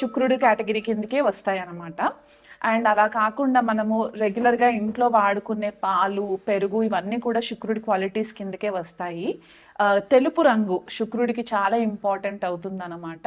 శుక్రుడి కేటగిరీ కిందకే వస్తాయి అనమాట అండ్ అలా కాకుండా మనము రెగ్యులర్గా ఇంట్లో వాడుకునే పాలు పెరుగు ఇవన్నీ కూడా శుక్రుడి క్వాలిటీస్ కిందకే వస్తాయి. తెలుపు రంగు శుక్రుడికి చాలా ఇంపార్టెంట్ అవుతుందన్నమాట.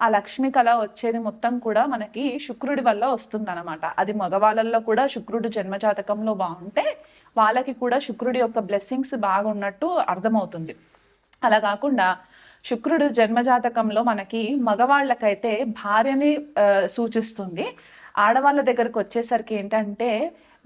ఆ లక్ష్మి కళ వచ్చేది మొత్తం కూడా మనకి శుక్రుడి వల్ల వస్తుంది అనమాట అది మగవాళ్ళల్లో కూడా శుక్రుడు జన్మజాతకంలో బాగుంటే వాళ్ళకి కూడా శుక్రుడి యొక్క బ్లెస్సింగ్స్ బాగున్నట్టు అర్థమవుతుంది. అలా కాకుండా శుక్రుడు జన్మజాతకంలో మనకి మగవాళ్ళకైతే భార్యని సూచిస్తుంది. ఆడవాళ్ళ దగ్గరకు వచ్చేసరికి ఏంటంటే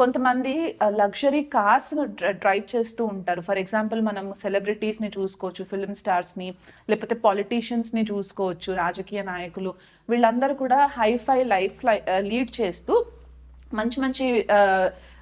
కొంతమంది లగ్జరీ కార్స్ డ్రైవ్ చేస్తూ ఉంటారు. ఫర్ ఎగ్జాంపుల్ మనం సెలబ్రిటీస్ని చూసుకోవచ్చు ఫిల్మ్ స్టార్స్ని లేకపోతే పాలిటీషియన్స్ని చూసుకోవచ్చు రాజకీయ నాయకులు. వీళ్ళందరూ కూడా హైఫై లైఫ్ లీడ్ చేస్తూ మంచి మంచి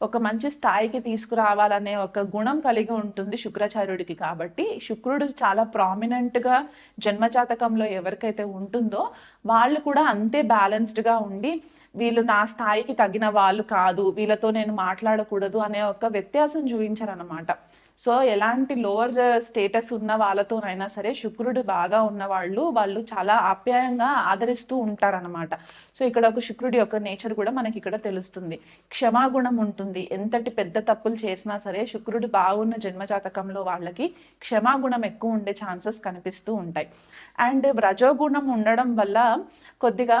ఒక మంచి స్థాయికి తీసుకురావాలనే ఒక గుణం కలిగి ఉంటుంది శుక్రాచార్యుడికి కాబట్టి శుక్రుడు చాలా ప్రామినెంట్గా జన్మజాతకంలో ఎవరికైతే ఉంటుందో వాళ్ళు కూడా అంతే బ్యాలెన్స్డ్గా ఉండి వీళ్ళు నా స్థాయికి తగిన వాళ్ళు కాదు వీళ్ళతో నేను మాట్లాడకూడదు అనే ఒక వ్యత్యాసం చూపించారనమాట సో ఎలాంటి లోవర్ స్టేటస్ ఉన్న వాళ్ళతోనైనా సరే శుక్రుడు బాగా ఉన్న వాళ్ళు వాళ్ళు చాలా ఆప్యాయంగా ఆదరిస్తూ ఉంటారనమాట సో ఇక్కడ ఒక శుక్రుడి యొక్క నేచర్ కూడా మనకి ఇక్కడ తెలుస్తుంది. క్షమాగుణం ఉంటుంది. ఎంతటి పెద్ద తప్పులు చేసినా సరే శుక్రుడు బాగున్న జన్మజాతకంలో వాళ్ళకి క్షమాగుణం ఎక్కువ ఉండే ఛాన్సెస్ కనిపిస్తూ ఉంటాయి. అండ్ రజోగుణం ఉండడం వల్ల కొద్దిగా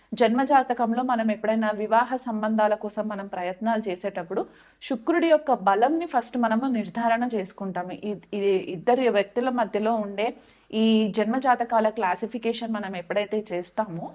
జన్మజాతకంలో మనం ఎప్పుడైనా వివాహ సంబంధాల కోసం మనం ప్రయత్నాలు చేసేటప్పుడు శుక్రుడి యొక్క బలంని ఫస్ట్ మనము నిర్ధారణ చేసుకుంటాము. ఇది ఇద్దరు వ్యక్తుల మధ్యలో ఉండే ఈ జన్మజాతకాల క్లాసిఫికేషన్ మనం ఎప్పుడైతే చేస్తామో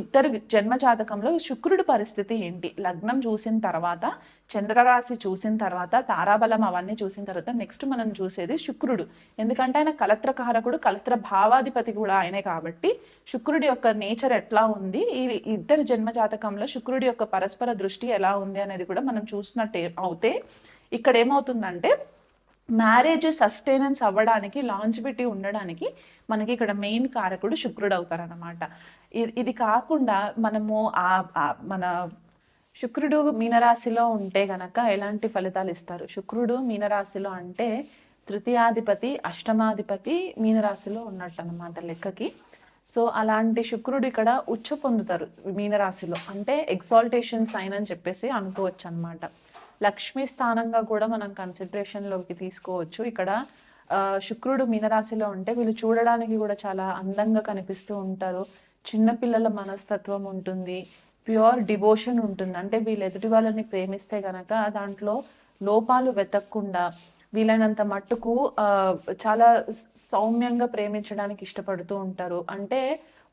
ఇద్దరు జన్మజాతకంలో శుక్రుడి పరిస్థితి ఏంటి? లగ్నం చూసిన తర్వాత చంద్రరాశి చూసిన తర్వాత తారాబలం అవన్నీ చూసిన తర్వాత నెక్స్ట్ మనం చూసేది శుక్రుడు. ఎందుకంటే ఆయన కలత్రకారకుడు కలత్ర భావాధిపతి కూడా ఆయనే కాబట్టి శుక్రుడి యొక్క నేచర్ ఎట్లా ఉంది? ఈ ఇద్దరు జన్మజాతకంలో శుక్రుడి యొక్క పరస్పర దృష్టి ఎలా ఉంది అనేది కూడా మనం చూసినట్టే అవుతే ఇక్కడ ఏమవుతుందంటే మ్యారేజ్ సస్టైనెన్స్ అవ్వడానికి లాంజిబిటీ ఉండడానికి మనకి ఇక్కడ మెయిన్ కారకుడు శుక్రుడు అవుతారనమాట ఇది ఇది కాకుండా మనము ఆ- మన శుక్రుడు మీనరాశిలో ఉంటే గనక ఎలాంటి ఫలితాలు ఇస్తారు? శుక్రుడు మీనరాశిలో అంటే తృతీయాధిపతి అష్టమాధిపతి మీనరాశిలో ఉన్నట్టు అనమాట లెక్కకి. సో అలాంటి శుక్రుడు ఇక్కడ ఉచ్చ పొందుతారు మీనరాశిలో. అంటే ఎగ్జాల్టేషన్ సైన్ అని చెప్పేసి అనుకోవచ్చు అనమాట లక్ష్మీ స్థానంగా కూడా మనం కన్సిడరేషన్లోకి తీసుకోవచ్చు. ఇక్కడ శుక్రుడు మీనరాశిలో ఉంటే వీళ్ళు చూడడానికి కూడా చాలా అందంగా కనిపిస్తూ ఉంటారు. చిన్నపిల్లల మనస్తత్వం ఉంటుంది. ప్యూర్ డివోషన్ ఉంటుంది. అంటే వీళ్ళు ఎదుటి వాళ్ళని ప్రేమిస్తే గనక దాంట్లో లోపాలు వెతకకుండా వీలైనంత మట్టుకు చాలా సౌమ్యంగా ప్రేమించడానికి ఇష్టపడుతూ ఉంటారు. అంటే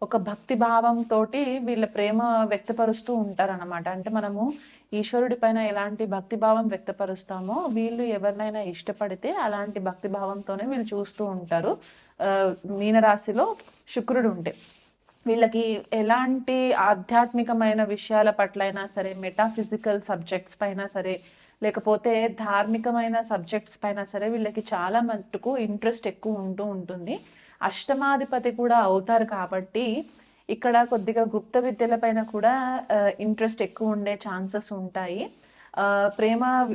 ఒక భక్తి భావంతో వీళ్ళ ప్రేమ వ్యక్తపరుస్తూ ఉంటారు అనమాట అంటే మనము ఈశ్వరుడి పైన ఎలాంటి భక్తి భావం వ్యక్తపరుస్తామో వీళ్ళు ఎవరినైనా ఇష్టపడితే అలాంటి భక్తిభావంతోనే వీళ్ళు చూస్తూ ఉంటారు. మీనరాశిలో శుక్రుడు ఉంటే వీళ్ళకి ఎలాంటి ఆధ్యాత్మికమైన విషయాల పట్లైనా సరే మెటాఫిజికల్ సబ్జెక్ట్స్ పైన సరే లేకపోతే ధార్మికమైన సబ్జెక్ట్స్ పైన సరే వీళ్ళకి చాలా మట్టుకు ఇంట్రెస్ట్ ఎక్కువ ఉంటూ ఉంటుంది. అష్టమాధిపతి కూడా అవుతారు కాబట్టి ఇక్కడ కొద్దిగా గుప్త విద్యల పైన కూడా ఇంట్రెస్ట్ ఎక్కువ ఉండే ఛాన్సెస్ ఉంటాయి. ప్రేమ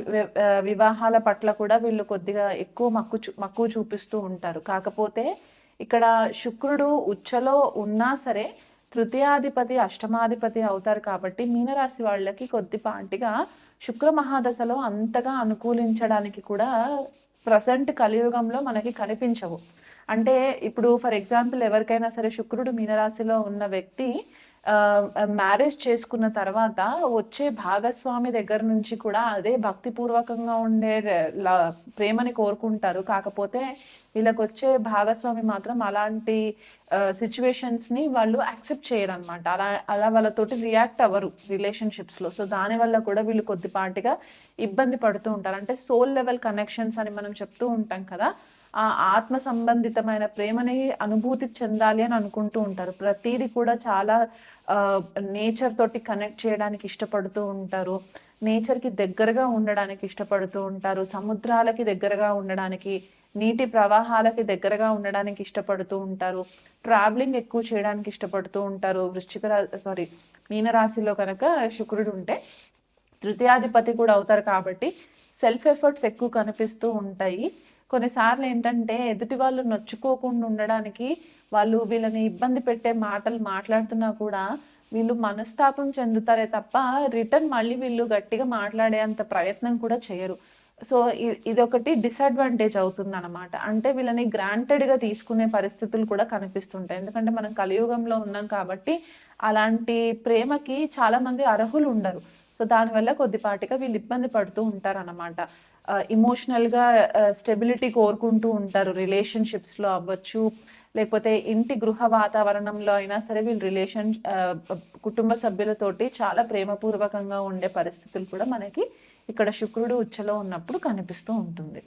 వివాహాల పట్ల కూడా వీళ్ళు కొద్దిగా ఎక్కువ మక్కు చూ- మక్కువ చూపిస్తూ ఉంటారు. కాకపోతే ఇక్కడ శుక్రుడు ఉచ్చలో ఉన్నా సరే తృతీయాధిపతి అష్టమాధిపతి అవుతారు కాబట్టి మీనరాశి వాళ్ళకి కొద్దిపాటిగా శుక్ర మహాదశలో అంతగా అనుకూలించడానికి కూడా ప్రజెంట్ కలియుగంలో మనకి కనిపించవు. అంటే ఇప్పుడు ఫర్ ఎగ్జాంపుల్ ఎవరికైనా సరే శుక్రుడు మీనరాశిలో ఉన్న వ్యక్తి మ్యారేజ్ చేసుకున్న తర్వాత వచ్చే భాగస్వామి దగ్గర నుంచి కూడా అదే భక్తిపూర్వకంగా ఉండే ప్రేమని కోరుకుంటారు. కాకపోతే వీళ్ళకి వచ్చే భాగస్వామి మాత్రం అలాంటి సిచ్యువేషన్స్ని వాళ్ళు యాక్సెప్ట్ చేయరు అనమాట అలా అలా వాళ్ళతోటి రియాక్ట్ అవ్వరు రిలేషన్షిప్స్లో సో దాని వల్ల కూడా వీళ్ళు కొద్దిపాటిగా ఇబ్బంది పడుతూ ఉంటారు. అంటే సోల్ లెవెల్ కనెక్షన్స్ అని మనం చెప్తూ ఉంటాం కదా. ఆ ఆత్మ సంబంధితమైన ప్రేమని అనుభూతి చెందాలి అని అనుకుంటూ ఉంటారు. ప్రతిదీ కూడా చాలా నేచర్ తోటి కనెక్ట్ చేయడానికి ఇష్టపడుతూ ఉంటారు. నేచర్కి దగ్గరగా ఉండడానికి ఇష్టపడుతూ ఉంటారు. సముద్రాలకి దగ్గరగా ఉండడానికి నీటి ప్రవాహాలకి దగ్గరగా ఉండడానికి ఇష్టపడుతూ ఉంటారు. ట్రావెలింగ్ ఎక్కువ చేయడానికి ఇష్టపడుతూ ఉంటారు. వృశ్చిక సారీ మీనరాశిలో కనుక శుక్రుడు ఉంటే తృతీయాధిపతి కూడా అవుతారు కాబట్టి సెల్ఫ్ ఎఫర్ట్స్ ఎక్కువ కనిపిస్తూ ఉంటాయి. కొన్నిసార్లు ఏంటంటే ఎదుటి వాళ్ళు నొచ్చుకోకుండా ఉండడానికి వాళ్ళు వీళ్ళని ఇబ్బంది పెట్టే మాటలు మాట్లాడుతున్నా కూడా వీళ్ళు మనస్తాపం చెందుతారే తప్ప రిటర్న్ మళ్ళీ వీళ్ళు గట్టిగా మాట్లాడేంత ప్రయత్నం కూడా చేయరు. సో ఇది ఒకటి డిసడ్వాంటేజ్ అవుతుంది అనమాట అంటే వీళ్ళని గ్రాంటెడ్గా తీసుకునే పరిస్థితులు కూడా కనిపిస్తుంటాయి. ఎందుకంటే మనం కలియుగంలో ఉన్నాం కాబట్టి అలాంటి ప్రేమకి చాలామంది అర్హులు ఉండరు. సో దానివల్ల కొద్దిపాటిగా వీళ్ళు ఇబ్బంది పడుతూ ఉంటారు ఇమోషనల్గా స్టెబిలిటీ కోరుకుంటూ ఉంటారు. రిలేషన్షిప్స్లో అవ్వచ్చు లేకపోతే ఇంటి గృహ వాతావరణంలో అయినా సరే వీళ్ళు రిలేషన్ కుటుంబ సభ్యులతోటి చాలా ప్రేమపూర్వకంగా ఉండే పరిస్థితులు కూడా మనకి ఇక్కడ శుక్రుడు ఉచ్చలో ఉన్నప్పుడు కనిపిస్తూ ఉంటుంది.